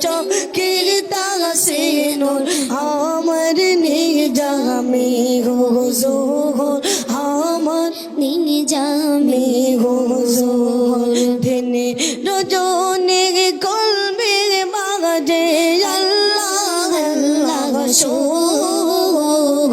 চকির আমার নিজামি হুজুর আমার নিজামে হুজুর। দিনে রজনী কলবে বাজে আল্লাহ আল্লাহ সুর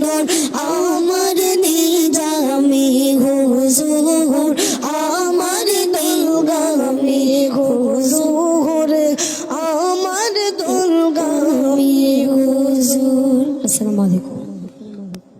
নূর আমার নিজামি হুজুর আমার দুর্গামি হুজুর।